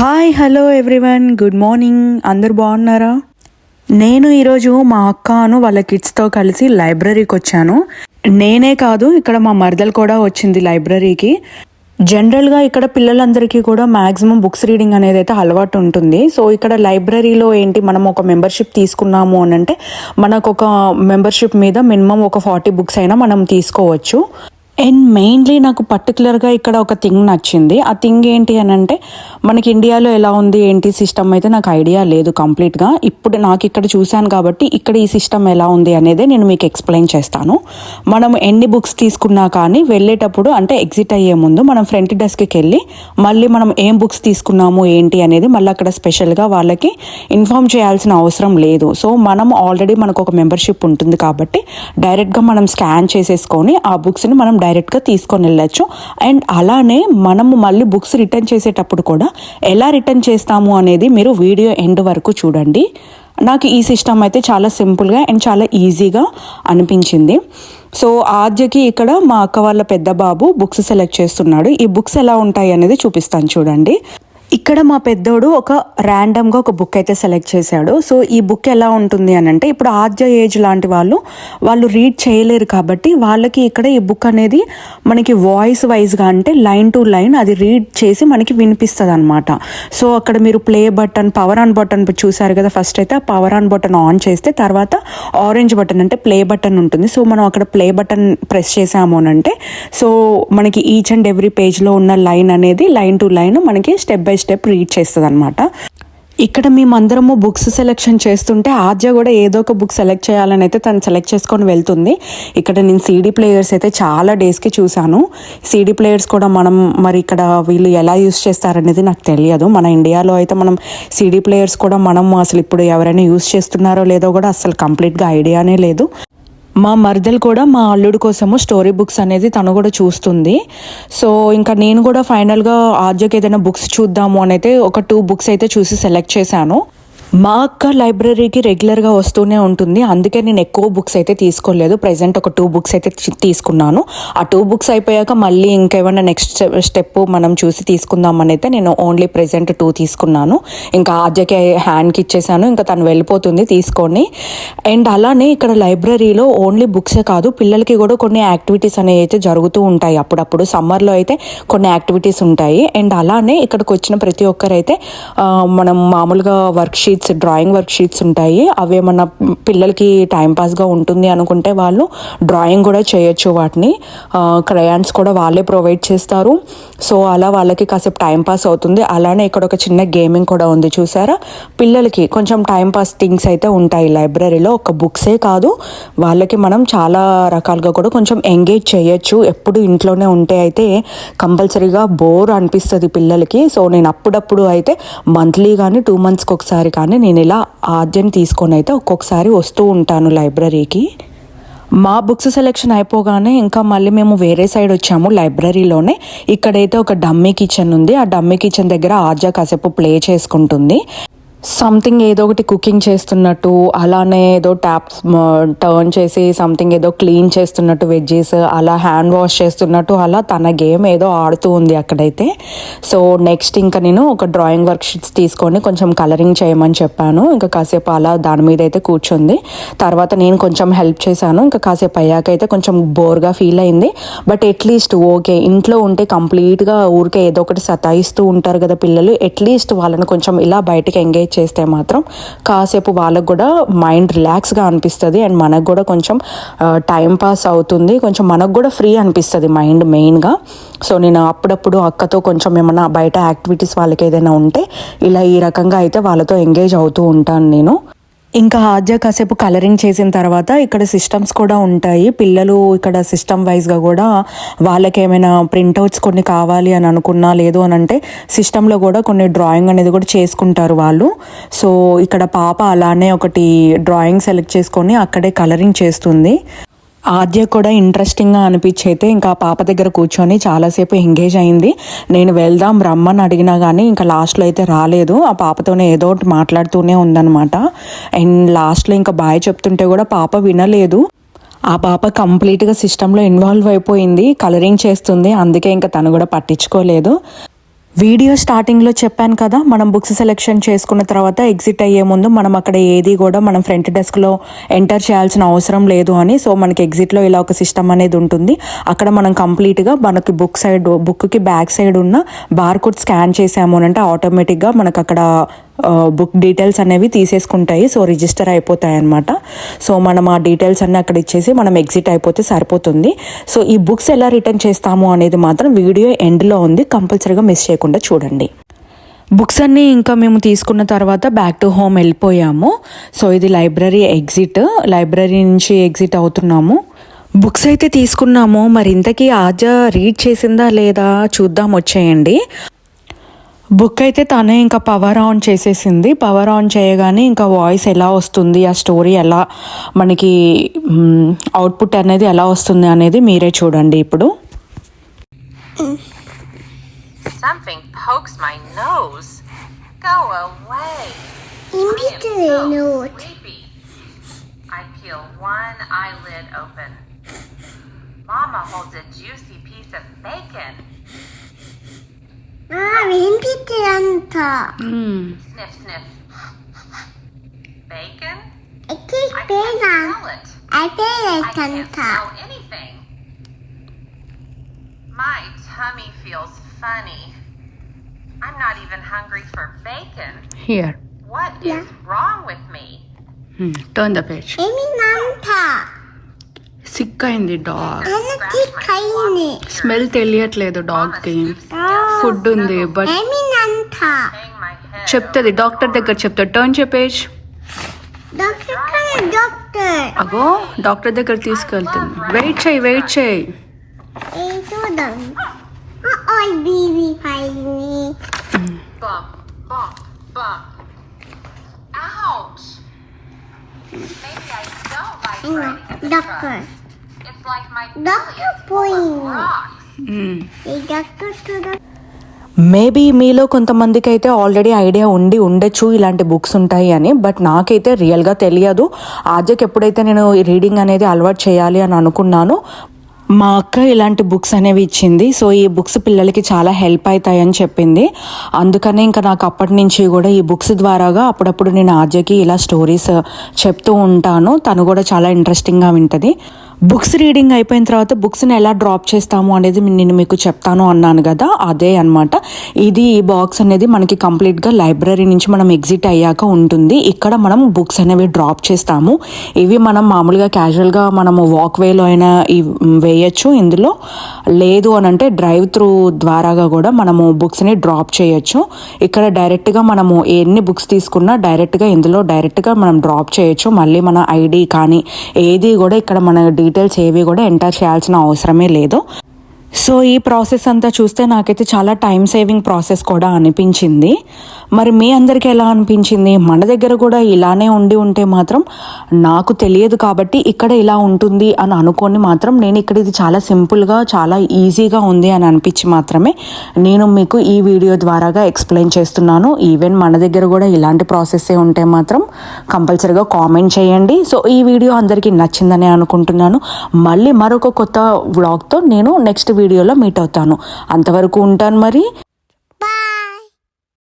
Hi hello everyone good morning అందరు బాగున్నారా? నేను ఈరోజు మా అక్కను వాళ్ళ కిడ్స్తో కలిసి లైబ్రరీకి వచ్చాను. నేనే కాదు ఇక్కడ మా మరదలు కూడా వచ్చింది లైబ్రరీకి జనరల్గా ఇక్కడ పిల్లలందరికీ కూడా మ్యాక్సిమం బుక్స్ రీడింగ్ అనేది అయితే అలవాటు ఉంటుంది. సో ఇక్కడ లైబ్రరీలో ఏంటి మనం ఒక మెంబర్షిప్ తీసుకున్నాము అని అంటే మనకు ఒక మెంబర్షిప్ మీద మినిమం ఒక ఫార్టీ బుక్స్ అయినా మనం తీసుకోవచ్చు. అండ్ మెయిన్లీ నాకు పర్టికులర్గా ఇక్కడ ఒక థింగ్ నచ్చింది. ఆ థింగ్ ఏంటి అని అంటే మనకి ఇండియాలో ఎలా ఉంది ఏంటి సిస్టమ్ అయితే నాకు ఐడియా లేదు కంప్లీట్గా ఇప్పుడు నాకు ఇక్కడ చూశాను కాబట్టి ఇక్కడ ఈ సిస్టమ్ ఎలా ఉంది అనేది నేను మీకు ఎక్స్ప్లెయిన్ చేస్తాను. మనం ఎన్ని బుక్స్ తీసుకున్నా కానీ వెళ్ళేటప్పుడు అంటే ఎగ్జిట్ అయ్యే ముందు మనం ఫ్రంట్ డెస్క్కి వెళ్ళి మళ్ళీ మనం ఏం బుక్స్ తీసుకున్నాము ఏంటి అనేది మళ్ళీ అక్కడ స్పెషల్గా వాళ్ళకి ఇన్ఫామ్ చేయాల్సిన అవసరం లేదు. సో మనం ఆల్రెడీ మనకు ఒక మెంబర్షిప్ ఉంటుంది కాబట్టి డైరెక్ట్గా మనం స్కాన్ చేసేసుకొని ఆ బుక్స్ని మనం డైరెక్ట్గా తీసుకొని వెళ్ళచ్చు. అండ్ అలానే మనము మళ్ళీ బుక్స్ రిటర్న్ చేసేటప్పుడు కూడా ఎలా రిటర్న్ చేస్తాము అనేది మీరు వీడియో ఎండ్ వరకు చూడండి. నాకు ఈ సిస్టమ్ అయితే చాలా సింపుల్గా అండ్ చాలా ఈజీగా అనిపించింది. సో ఆద్యకి ఇక్కడ మా అక్క వాళ్ళ పెద్ద బాబు బుక్స్ సెలెక్ట్ చేస్తున్నాడు. ఈ బుక్స్ ఎలా ఉంటాయి అనేది చూపిస్తాను చూడండి. ఇక్కడ మా పెద్దోడు ఒక ర్యాండమ్గా ఒక బుక్ అయితే సెలెక్ట్ చేశాడు. సో ఈ బుక్ ఎలా ఉంటుంది అని అంటే ఇప్పుడు ఆద్య ఏజ్ లాంటి వాళ్ళు వాళ్ళు రీడ్ చేయలేరు కాబట్టి వాళ్ళకి ఇక్కడ ఈ బుక్ అనేది మనకి వాయిస్ వైజ్గా అంటే లైన్ టు లైన్ అది రీడ్ చేసి మనకి వినిపిస్తుంది అనమాట సో అక్కడ మీరు play button power on button చూసారు కదా ఫస్ట్ అయితే ఆ పవర్ ఆన్ బటన్ ఆన్ చేస్తే తర్వాత ఆరెంజ్ బటన్ అంటే ప్లే బటన్ ఉంటుంది. సో మనం అక్కడ ప్లే బటన్ ప్రెస్ చేసాము అని అంటే సో మనకి ఈచ్ అండ్ ఎవ్రీ పేజ్లో ఉన్న లైన్ అనేది లైన్ టు లైన్ మనకి స్టెప్ బై స్టెప్ రీడ్ చేస్తుంది అనమాట ఇక్కడ మేమందరము బుక్స్ సెలెక్షన్ చేస్తుంటే ఆద్య కూడా ఏదో ఒక బుక్ సెలెక్ట్ చేయాలని అయితే తను సెలెక్ట్ చేసుకొని వెళ్తుంది. ఇక్కడ నేను సీడీ ప్లేయర్స్ అయితే చాలా డేస్కి చూశాను. సీడీ ప్లేయర్స్ కూడా మనం మరి ఇక్కడ వీళ్ళు ఎలా యూస్ చేస్తారనేది నాకు తెలియదు. మన ఇండియాలో అయితే మనం సీడీ ప్లేయర్స్ కూడా మనం అసలు ఇప్పుడు ఎవరైనా యూస్ చేస్తున్నారో లేదో కూడా అసలు కంప్లీట్గా ఐడియానే లేదు. మా మరిదలు కూడా మా అల్లుడు కోసము స్టోరీ బుక్స్ అనేది తను కూడా చూస్తుంది. సో ఇంకా నేను కూడా ఫైనల్గా ఆర్జోకి ఏదైనా బుక్స్ చూద్దాము అని అయితే ఒక టూ బుక్స్ అయితే చూసి సెలెక్ట్ చేశాను. మా అక్క లైబ్రరీకి రెగ్యులర్గా వస్తూనే ఉంటుంది. అందుకే నేను ఎక్కువ బుక్స్ అయితే తీసుకోలేదు. ప్రజెంట్ ఒక టూ బుక్స్ అయితే తీసుకున్నాను. ఆ టూ బుక్స్ అయిపోయాక మళ్ళీ ఇంకేమైనా నెక్స్ట్ స్టెప్ మనం చూసి తీసుకుందామని అయితే నేను ఓన్లీ ప్రజెంట్ టూ తీసుకున్నాను. ఇంకా ఆద్యకి హ్యాండ్కి ఇచ్చేసాను. ఇంకా తను వెళ్ళిపోతుంది తీసుకొని. అండ్ అలానే ఇక్కడ లైబ్రరీలో ఓన్లీ బుక్సే కాదు పిల్లలకి కూడా కొన్ని యాక్టివిటీస్ అనేవి అయితే జరుగుతూ ఉంటాయి. అప్పుడప్పుడు సమ్మర్లో అయితే కొన్ని యాక్టివిటీస్ ఉంటాయి. అండ్ అలానే ఇక్కడికి వచ్చిన ప్రతి ఒక్కరైతే మనం మామూలుగా worksheet sheets drawing work sheets ఉంటాయి. అవి ఏమన్నా పిల్లలకి టైంపాస్గా ఉంటుంది అనుకుంటే వాళ్ళు డ్రాయింగ్ కూడా చేయొచ్చు వాటిని. క్రయాన్స్ కూడా వాళ్ళే ప్రొవైడ్ చేస్తారు. సో అలా వాళ్ళకి కాసేపు టైంపాస్ అవుతుంది. అలానే ఇక్కడ ఒక చిన్న గేమింగ్ కూడా ఉంది చూసారా? పిల్లలకి కొంచెం టైంపాస్ థింగ్స్ అయితే ఉంటాయి. లైబ్రరీలో ఒక బుక్సే కాదు. వాళ్ళకి మనం చాలా రకాలుగా కూడా కొంచెం ఎంగేజ్ చేయొచ్చు. ఎప్పుడు ఇంట్లోనే ఉంటే అయితే కంపల్సరీగా బోర్ అనిపిస్తుంది పిల్లలకి. సో నేను అప్పుడప్పుడు అయితే మంత్లీ కానీ టూ మంత్స్కి ఒకసారి కానీ నేను ఇలా ఆద్యం తీసుకొని అయితే ఒక్కొక్కసారి వస్తూ ఉంటాను లైబ్రరీకి. మా బుక్స్ సెలెక్షన్ అయిపోగానే ఇంకా మళ్ళీ మేము వేరే సైడ్ వచ్చాము లైబ్రరీలోనే. ఇక్కడైతే ఒక డమ్మీ కిచెన్ ఉంది. ఆ డమ్మీ కిచెన్ దగ్గర ఆర్జా కాసేపు ప్లే చేసుకుంటుంది. సంథింగ్ ఏదో ఒకటి కుకింగ్ చేస్తున్నట్టు అలానే ఏదో ట్యాప్ టర్న్ చేసి సంథింగ్ ఏదో క్లీన్ చేస్తున్నట్టు వెజ్జెస్ అలా హ్యాండ్ వాష్ చేస్తున్నట్టు అలా తన గేమ్ ఏదో ఆడుతూ ఉంది అక్కడైతే. సో నెక్స్ట్ ఇంకా నేను ఒక డ్రాయింగ్ వర్క్ షీట్స్ తీసుకొని కొంచెం కలరింగ్ చేయమని చెప్పాను. ఇంకా కాసేపు అలా దాని మీద అయితే కూర్చుంది. తర్వాత నేను కొంచెం హెల్ప్ చేశాను. ఇంకా కాసేపు అయ్యాక అయితే కొంచెం బోర్గా ఫీల్ అయింది. బట్ అట్లీస్ట్ ఓకే ఇంట్లో ఉంటే కంప్లీట్గా ఊరికే ఏదో ఒకటి సతాయిస్తూ ఉంటారు కదా పిల్లలు. అట్లీస్ట్ వాళ్ళని కొంచెం ఇలా బయటకు ఎంగేజ్ చేస్తే మాత్రం కాసేపు వాళ్ళకు కూడా మైండ్ రిలాక్స్గా అనిపిస్తుంది. అండ్ మనకు కూడా కొంచెం టైం పాస్ అవుతుంది. కొంచెం మనకు కూడా ఫ్రీ అనిపిస్తుంది మైండ్ మెయిన్గా. సో నేను అప్పుడప్పుడు అక్కతో కొంచెం ఏమన్నా బయట యాక్టివిటీస్ వాళ్ళకి ఏదైనా ఉంటే ఇలా ఈ రకంగా అయితే వాళ్ళతో ఎంగేజ్ అవుతూ ఉంటాను నేను. ఇంకా ఆద్య కాసేపు కలరింగ్ చేసిన తర్వాత ఇక్కడ సిస్టమ్స్ కూడా ఉంటాయి. పిల్లలు ఇక్కడ సిస్టమ్ వైజ్గా కూడా వాళ్ళకి ఏమైనా ప్రింట్అవుట్స్ కొన్ని కావాలి అని అనుకున్నా లేదు అని అంటే సిస్టంలో కూడా కొన్ని డ్రాయింగ్ అనేది కూడా చేసుకుంటారు వాళ్ళు. సో ఇక్కడ పాప అలానే ఒకటి డ్రాయింగ్ సెలెక్ట్ చేసుకొని అక్కడే కలరింగ్ చేస్తుంది. ఆద్య కూడా ఇంట్రెస్టింగ్గా అనిపించి అయితే ఇంకా పాప దగ్గర కూర్చొని చాలాసేపు ఎంగేజ్ అయింది. నేను వెళ్దాం రమ్మని అడిగినా కానీ ఇంకా లాస్ట్లో అయితే రాలేదు. ఆ పాపతోనే ఏదో ఒకటి మాట్లాడుతూనే ఉందన్నమాట. అండ్ లాస్ట్లో ఇంకా బాయ్ చెప్తుంటే కూడా పాప వినలేదు. ఆ పాప కంప్లీట్గా సిస్టంలో ఇన్వాల్వ్ అయిపోయింది కలరింగ్ చేస్తుంది. అందుకే ఇంకా తను కూడా పట్టించుకోలేదు. వీడియో స్టార్టింగ్లో చెప్పాను కదా మనం బుక్స్ సెలెక్షన్ చేసుకున్న తర్వాత ఎగ్జిట్ అయ్యే ముందు మనం అక్కడ ఏది కూడా మనం ఫ్రంట్ డెస్క్లో ఎంటర్ చేయాల్సిన అవసరం లేదు అని సో మనకి ఎగ్జిట్లో ఇలా ఒక సిస్టమ్ అనేది ఉంటుంది. అక్కడ మనం కంప్లీట్గా మనకి బుక్ సైడ్ బుక్కి బ్యాక్ సైడ్ ఉన్న బార్ కోడ్ స్కాన్ చేసాము అని అంటే ఆటోమేటిక్గా మనకు అక్కడ బుక్ డీటెయిల్స్ అనేవి తీసేసుకుంటాయి. సో రిజిస్టర్ అయిపోతాయి అనమాట సో మనం ఆ డీటెయిల్స్ అన్నీ అక్కడ ఇచ్చేసి మనం ఎగ్జిట్ అయిపోతే సరిపోతుంది. సో ఈ బుక్స్ ఎలా రిటర్న్ చేస్తాము అనేది మాత్రం వీడియో ఎండ్లో ఉంది. కంపల్సరీగా మిస్ చేయకుండా చూడండి. బుక్స్ అన్నీ ఇంకా మేము తీసుకున్న తర్వాత బ్యాక్ టు హోమ్ వెళ్ళిపోయాము. సో ఇది లైబ్రరీ ఎగ్జిట్ లైబ్రరీ నుంచి ఎగ్జిట్ అవుతున్నాము. బుక్స్ అయితే తీసుకున్నాము. మరి ఇంతకీ ఆజ రీడ్ చేసిందా లేదా చూద్దాం వచ్చేయండి. బుక్ అయితే తనే ఇంకా పవర్ ఆన్ చేసేసింది. పవర్ ఆన్ చేయగానే ఇంకా వాయిస్ ఎలా వస్తుంది ఆ స్టోరీ ఎలా మనకి అవుట్పుట్ అనేది ఎలా వస్తుంది అనేది మీరే చూడండి ఇప్పుడు. Mama holds a juicy piece of bacon. Ah, వినిపించదంట Sniff, sniff. Bacon? I keep I can't big on. smell it. I feel I like can't Santa. smell anything. My tummy feels funny. I'm not even hungry for bacon. Here What is Yeah. wrong with me? Turn the page ఏమి నంట sick అయింది dog అన్నకి కైని smell తెలియట్లేదు డాగ్కి food ఉంది but ఏమి నంట Hang my head. చెప్తుంది doctor దగ్గర చెప్తాడు turn చెప్పేజ్ doctor కన్నా డాక్టర్ అగో డాక్టర్ దగ్గర తీసుకెళ్తుంది వెయిట్ చేయి వెయిట్ చేయి ఏ చూద్దాం all BB పైని Bump, bump, bump. Ouch! Maybe I don't like riding in the doctor truck. It's like my belly doctor is full of maybe మీలో కొంతమందికి అయితే ఆల్రెడీ ఐడియా ఉండి ఉండొచ్చు ఇలాంటి బుక్స్ ఉంటాయి అని బట్ నాకైతే రియల్గా తెలియదు. ఆజకి ఎప్పుడైతే నేను రీడింగ్ అనేది అలవాటు చేయాలి అని అనుకున్నాను మా అక్క ఇలాంటి బుక్స్ అనేవి ఇచ్చింది. సో ఈ బుక్స్ పిల్లలకి చాలా హెల్ప్ అవుతాయని చెప్పింది. అందుకనే ఇంకా నాకు అప్పటి నుంచి కూడా ఈ బుక్స్ ద్వారాగా అప్పుడప్పుడు నేను ఆజకి ఇలా స్టోరీస్ చెప్తూ ఉంటాను. తను కూడా చాలా ఇంట్రెస్టింగ్గా వింటుంది. బుక్స్ రీడింగ్ అయిపోయిన తర్వాత బుక్స్ని ఎలా డ్రాప్ చేస్తాము అనేది నేను మీకు చెప్తాను అన్నాను కదా అదే అన్నమాట. ఇది ఈ బాక్స్ అనేది మనకి కంప్లీట్గా లైబ్రరీ నుంచి మనం ఎగ్జిట్ అయ్యాక ఉంటుంది. ఇక్కడ మనం బుక్స్ అనేవి డ్రాప్ చేస్తాము. ఇవి మనం మామూలుగా క్యాజువల్గా మనము వాక్ వేలో అయినా ఇవ్- వేయచ్చు. ఇందులో లేదు అని అంటే డ్రైవ్ త్రూ ద్వారాగా కూడా మనము బుక్స్ని డ్రాప్ చేయొచ్చు. ఇక్కడ డైరెక్ట్గా మనము ఎన్ని బుక్స్ తీసుకున్నా డైరెక్ట్గా ఇందులో డైరెక్ట్గా మనం డ్రాప్ చేయొచ్చు. మళ్ళీ మన ఐడి కానీ ఏది కూడా ఇక్కడ మన డీటెయిల్స్ ఏవి కూడా ఎంటర్ చేయాల్సిన అవసరమే లేదు. సో ఈ ప్రాసెస్ అంతా చూస్తే నాకైతే చాలా టైం సేవింగ్ ప్రాసెస్ కూడా అనిపించింది. మరి మీ అందరికీ ఎలా అనిపించింది? మన దగ్గర కూడా ఇలానే ఉండి ఉంటే మాత్రం నాకు తెలియదు కాబట్టి ఇక్కడ ఇలా ఉంటుంది అని అనుకొని మాత్రం నేను ఇక్కడ ఇది చాలా సింపుల్గా చాలా ఈజీగా ఉంది అని అనిపించి మాత్రమే నేను మీకు ఈ వీడియో ద్వారాగా ఎక్స్ప్లెయిన్ చేస్తున్నాను. ఈవెన్ మన దగ్గర కూడా ఇలాంటి ప్రాసెస్సే ఉంటే మాత్రం కంపల్సరీగా కామెంట్ చేయండి. సో ఈ వీడియో అందరికీ నచ్చిందని అనుకుంటున్నాను. మళ్ళీ మరొక కొత్త వ్లాగ్తో నేను నెక్స్ట్ వీడియోలో మీట్ అవుతాను. అంతవరకు ఉంటాను మరి.